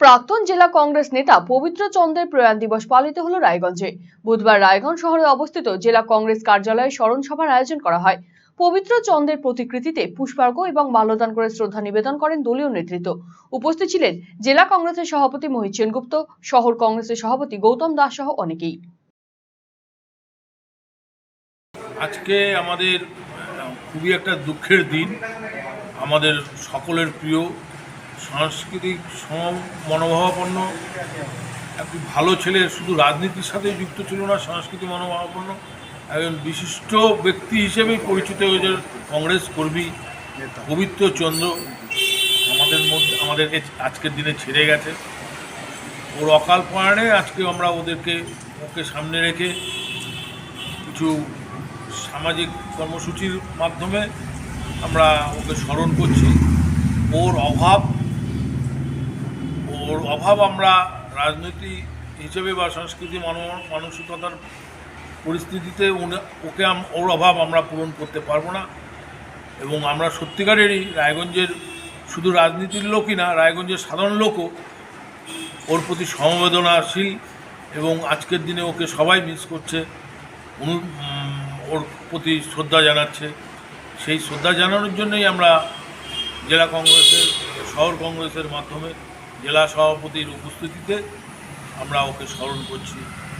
প্রাক্তন জেলা কংগ্রেস নেতা পবিত্র চন্দ্রের প্রয়াণ দিবস পালিত হলো রায়গঞ্জে। বুধবার রায়গঞ্জ শহরে অবস্থিত জেলা কংগ্রেস কার্যালয়ে স্মরণ সভার আয়োজন করা হয়। পবিত্র চন্দ্রের প্রতিকৃতিতে পুষ্পার্ঘ্য এবং মাল্যদান করে শ্রদ্ধা নিবেদন করেন দলীয় নেতৃত্ব। উপস্থিত ছিলেন জেলা কংগ্রেসের সভাপতি মোহিত সেনগুপ্ত, শহর কংগ্রেসের সভাপতি গৌতম দাস সহ অনেকেই। আজকে আমাদের খুবই একটা দুঃখের দিন। আমাদের সকলের প্রিয় সাংস্কৃতিক সম মনোভাবাপন্ন একটি ভালো ছেলে, শুধু রাজনীতির সাথে যুক্ত ছিল না, সাংস্কৃতিক মনোভাবাপন্ন। একজন বিশিষ্ট ব্যক্তি হিসেবেই পরিচিত হয়েছে কংগ্রেস কর্মী পবিত্র চন্দ্র। আমাদের মধ্যে আমাদেরকে আজকের দিনে ছেড়ে গেছে। ওর অকাল প্রয়াণে আজকে আমরা ওদেরকে ওকে সামনে রেখে কিছু সামাজিক কর্মসূচির মাধ্যমে আমরা ওকে স্মরণ করছি। ওর অভাব ওর অভাব আমরা রাজনীতি হিসেবে বা সংস্কৃতি মানসিকতার পরিস্থিতিতে ওকে ওর অভাব আমরা পূরণ করতে পারব না। এবং আমরা সত্যিকারেরই রায়গঞ্জের শুধু রাজনীতির লোকই না, রায়গঞ্জের সাধারণ লোকও ওর প্রতি সমবেদনাশীল এবং আজকের দিনে ওকে সবাই মিস করছে। ওর প্রতি শ্রদ্ধা জানাচ্ছে। সেই শ্রদ্ধা জানানোর জন্যই আমরা জেলা কংগ্রেসের, শহর কংগ্রেসের মাধ্যমে জেলা সভাপতির উপস্থিতিতে আমরা ওকে স্মরণ করছি।